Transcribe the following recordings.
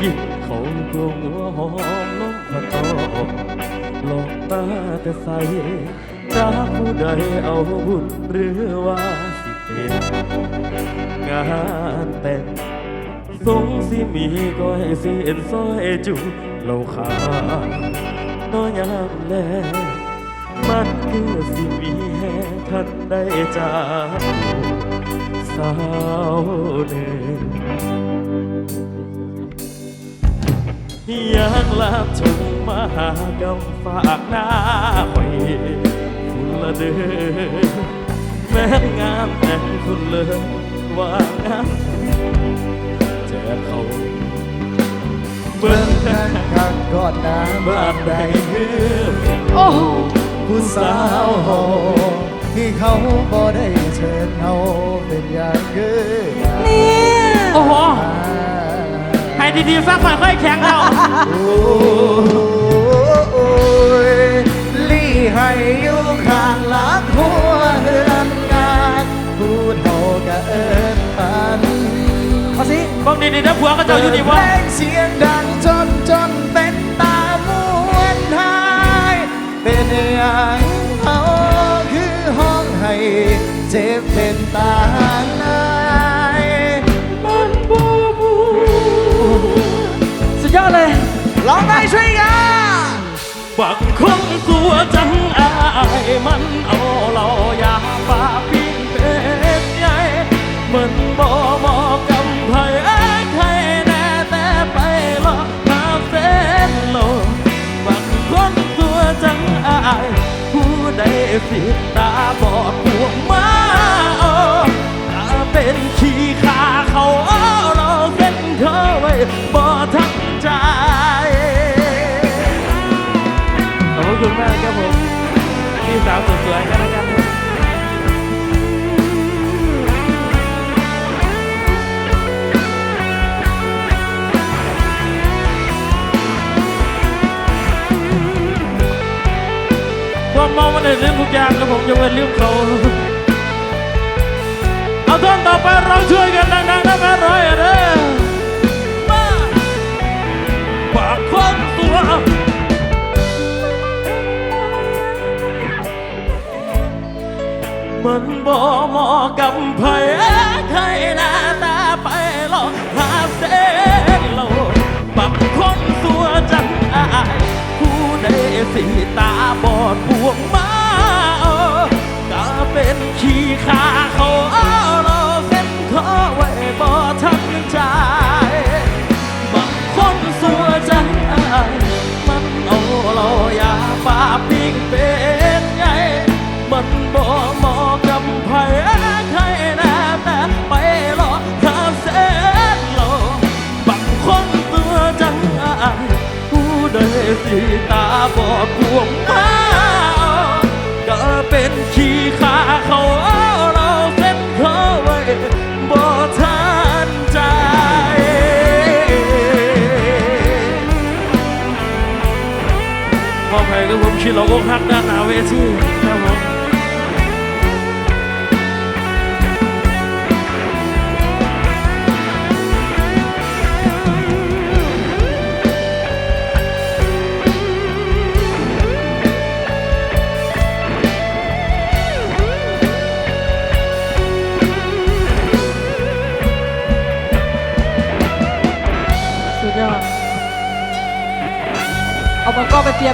กินเขากลัวหัวหอมล้มพะตอหลอกตาแต่ใสรักผู้ใดเอาบุญหรือว่าสิเป็นงานแต่งสงสิมีก็ให้เสียนซอยจุเหล่าขาน้อยยามแลมันคือสิมีแห่งทันได้จากสาวหนึ่ง ยากลาบชมมาหากำฝากหน้าหอยคุณละเด้อแม้งามแต่งคุณเลยว่างามเจอเขาเบิ่งทางข้างกอนน้ำบ้านใดเฮือโอ้ผู้สาวโหที่เขาบ่ได้เชิญเขาเป็นอย่างเกิน ดีๆสักค่อยๆแข็งเราโอ้ยลี่ให้อยู่ข้างหลังหัวเรือนงานผู้เท่ากะเอิญปันเอาสิบอกดีๆนะผัวก็เจ้าอยู่นี่วะเปิดเพลงเสียงดังจนจนเป็นตามวนหายเป็นอย่างเขาคือห้องให้เจ็บเป็นตา คงตัวจังอายมันเอาเราอยาฝากพิงเป็ดใหญ่มันบ่เหมาะกับไผเอ้ใครแน่แต่ไปหลอกหาเส้นโลบักคนตัวจังอายผู้ใดสิตาบอดห่วมาเอถ้าเป็นขี้ขาเขาเอาเราเส้นเธอไว้าวสวยๆกันแล้วกันความเมามันได้ลืมทุกอย่างครับผมยกเว้นลืมเขาเอาท่อนต่อไปเราช่วยกันนะ มันบ่เหมาะกับไผใครหน้าตาไปหลอกหาเส้นโลบักคนสัวจังอายผู้ใดสิตาบอดพวงมาเอก็เป็นขี้ขา กับผมคิดเราก็ฮักด้านหน้าเวที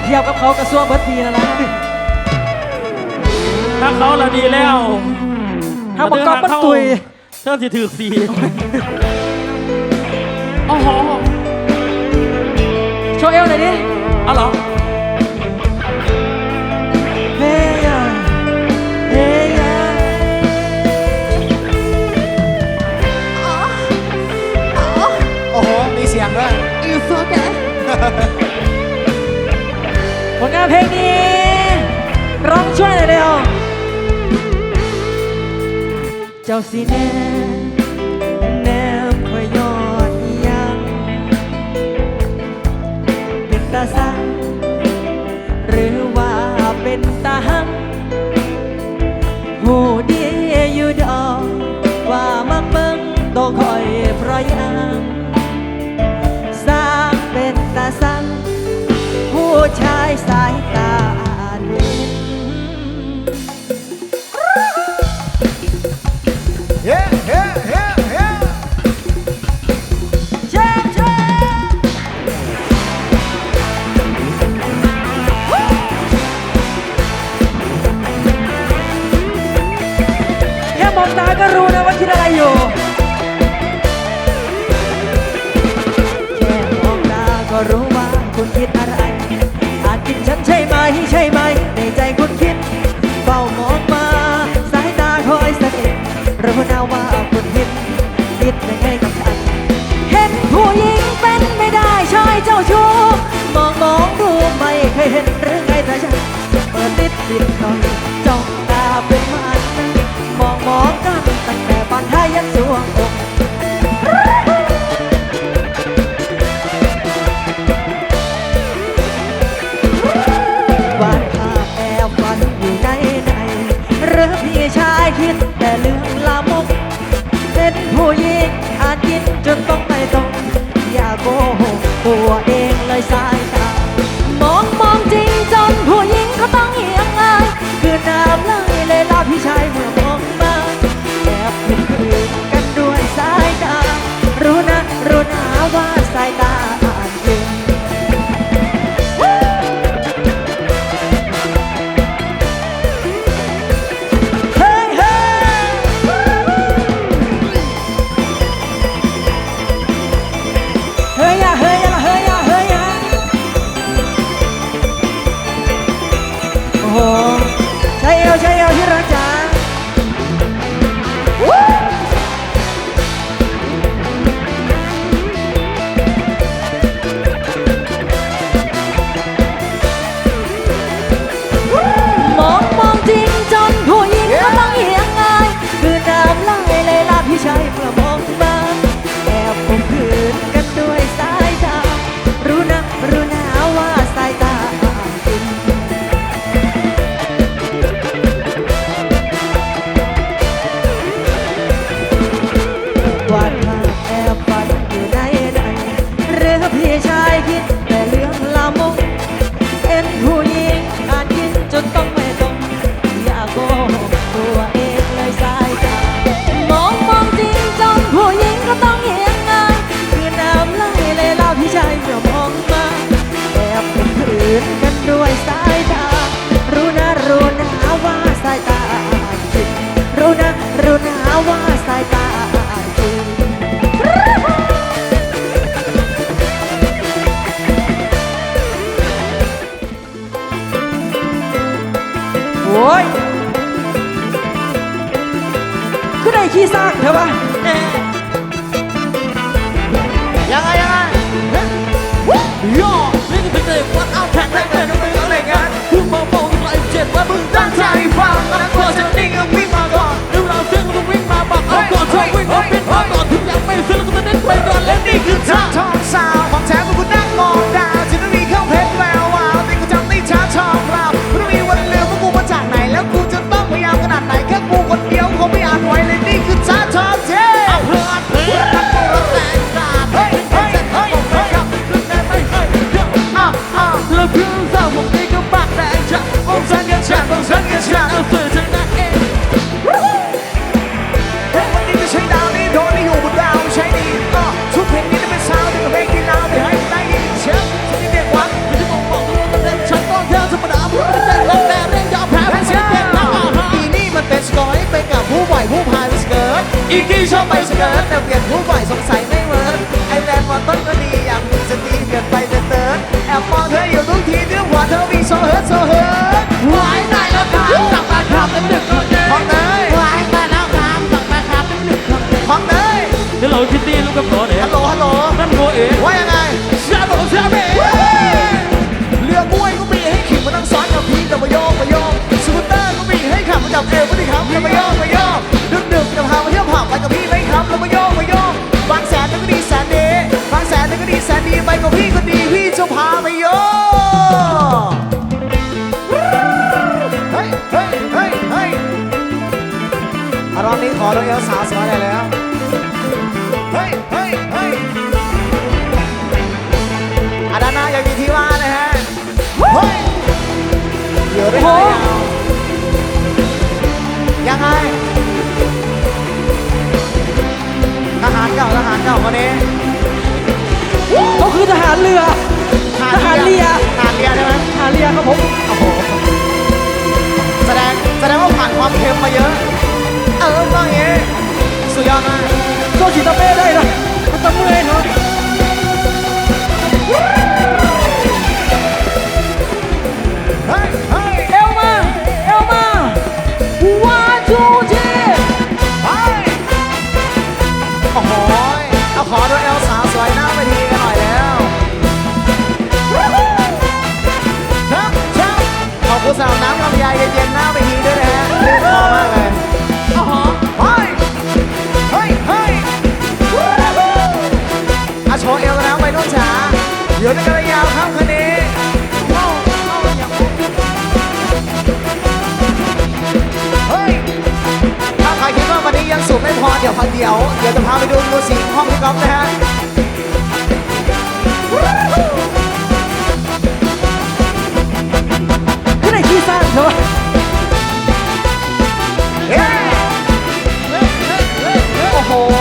ทียบกับเขากระซวงเบิร์ดปีแล้วนะถ้าเขาละดีแล้วถ้าบังกอกมันตุยเท่าที่ถือสีโอ้โหโชว์เอวหน่อยดิเอาเหรอเฮ้ยอะเฮ้ยอะโอ้โห มีเสียงด้วยผล งานเพลงนี้ ร้องช่วยหน่อยเร็ว เจ้าสีแนมแนมคอยยอดยังเป็นตาสัง happy to come. ขี้ซากเถอะวะยังไงยังไงโย่นี่คือเด็กวัดเอาแทนแท็กแท็กมึงอะไรกันพูดเบาๆไหลเจ็บว่ามึงตั้งใจฟังนะกว่าจะนิ่งก็วิ่งมาก่อนเรื่องราเสื่องมึงวิ่งมาบอกเอาก่อนชอบวิ่งมาเป็นมาก่อนทุกอย่างไม่ซื้อแล้วก็มาเน้นไปก่อนและนี่คือทางทองสาว เรามาโยกมาโยกดึกดึกจะพามาเที่ยวผับไปกับพี่ไหมครับเรามาโยกมาโยกบางแสนนั่นก็ดีแสนดีบางแสนนั่นก็ดีแสนดีไปกับพี่ก็ดีพี่จะพาไปโยกเฮ้ยเฮ้ยเฮ้ยเฮ้ยอารอบนี้ขอน้องเอลสาวสวยเลย จ้าคนนี้เขาคือทหารเรือ ทหารเรือทหารเรือใช่ไหมทหารเรือครับผมโอ้โหแสดงแสดงว่าผ่านความเค็มมาเยอะ เออต้องเงี้สุดยอดมากโซชิตาเป้ได้เนะตะเมื่อยเนาะาเย็นๆหน้าไปทีด้วยนะฮะเรีกพอมากเลยอ๋อเฮ้เฮ้ยเฮ้ยวู้อ่ชว์เอวนะไปนู่นจ๋าเดี๋ยวจะกระยาวข้ามคันนี้โอ้โอ้อย่าพูดเฮ้ยถ้าใครคิดว่าวันนี้ยังสูงไม่พอเดี๋ยวพันเดี๋ยวเดี๋ยวจะพาไปดูมิวสิห้องพี่ก๊อฟนะฮะ ในที่สร้างเถอะเฮ้ยโอ้โห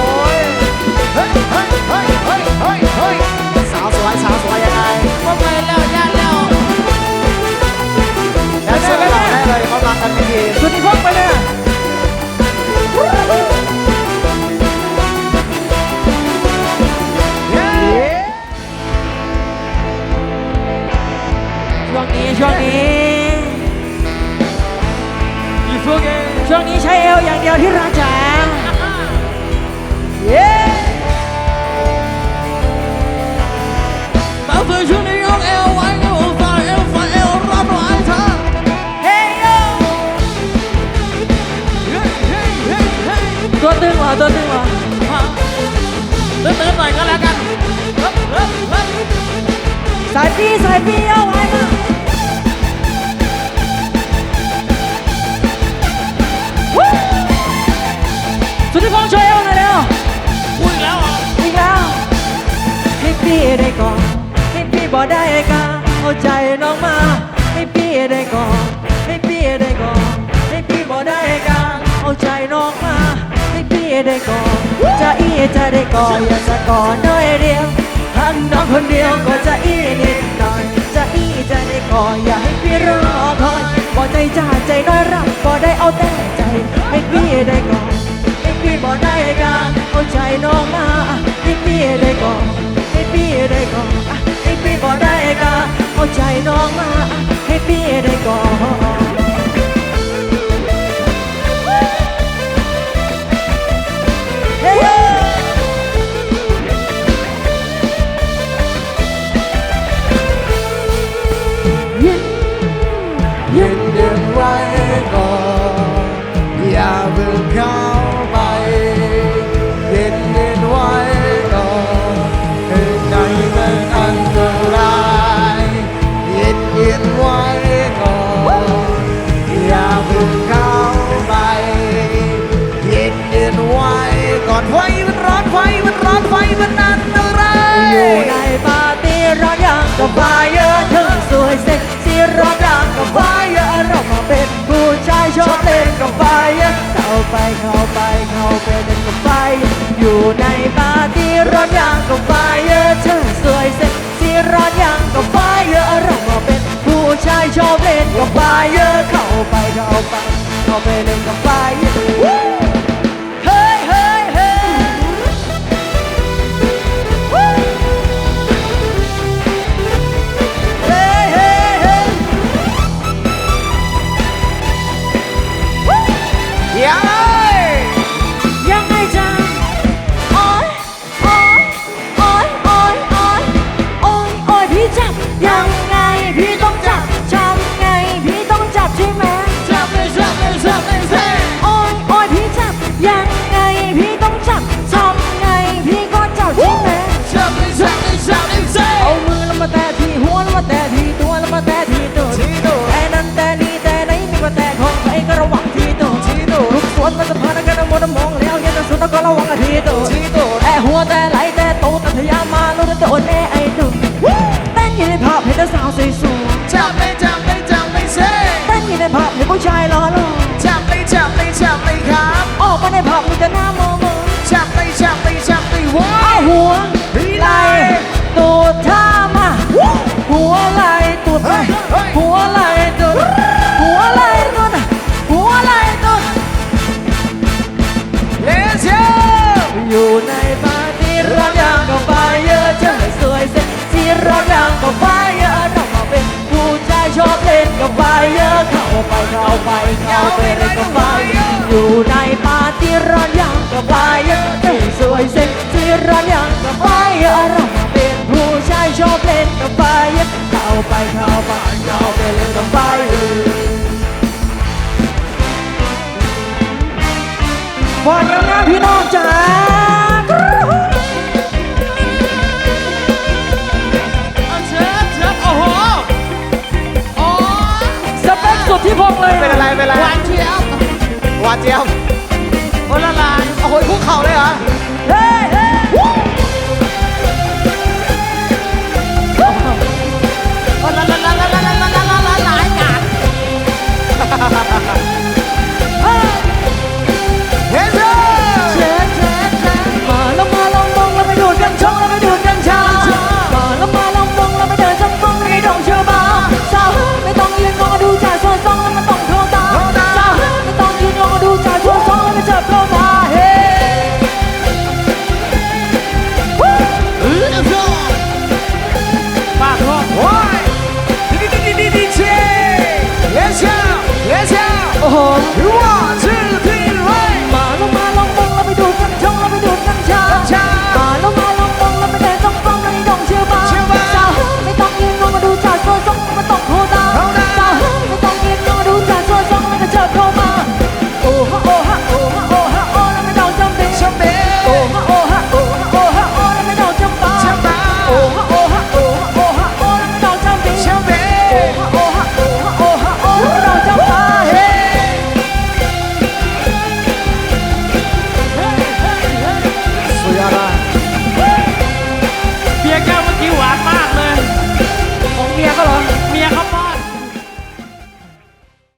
สายปีสายปีเอาไว้มาวู้สุดที่พงษ์ช่วยเอวหน่อยเร็วอุ้ยแล้วเหรออีกแล้วให้พี่ได้ก่อนให้พี่บอกได้ก่อนเอาใจน้องมา ให้พี่ได้ก่อนให้พี่ได้ก่อนให้พี่บอกได้ก่อนเอาใจน้องมา ให้พี่ได้ก่อนจะอีจะได้ก่อนอย่าจะก่อนน้อยเดียวหั น้องคนเดียวก็จะอีนิดหน่อยจะอีจะได้ก่ออย่าให้พี่รอคอยบอใจจ้าใจน้อยรับก็ได้เอาแต่ใจ ให้พี่ได้ก่อนให้พี่บอได้กันเอาใจน้องมาให้พี่ได้ก่อนให้พี่ได้ก่อนให้พี่บอได้กันเอาใจน้องมาให้พี่ได้ก่อน ไปเล่นกับ แต่โตแต่ทะยามาลุ้นโดนแน่ไอ้หนุ่มเต้นอยู่ในภาพเห็นแต่สาวสวยจับเลยจับเลยจับเลยเซ่ๆเต้นอยู่ในภาพเห็นผู้ชายหล่อหล่อจับเลยจับเลยจับเลยครับออกมาในภาพมีแต่หน้ามองมองจับเลยจับเลยจับเลยว้าเอาวหัว ไปเข้าไปเล่นกับไปอยู่ในปาร์ตี้ร้อนยังกับไฟเยอะเธอสวยเซ็กซี่ร้อนยังกับไฟอะไรเป็นผู้ชายชอบเล่นกับไฟเยอะเข้าไปเข้าไปเข้าไปเล่นกับไฟฝากงานพี่น้องจ๋า ยเป็นอะไรเป็นอะไรวานเจี๊ยวหวานเจี๊ยบคนละลานโอ้โหคุกเข่าเลยเหรอ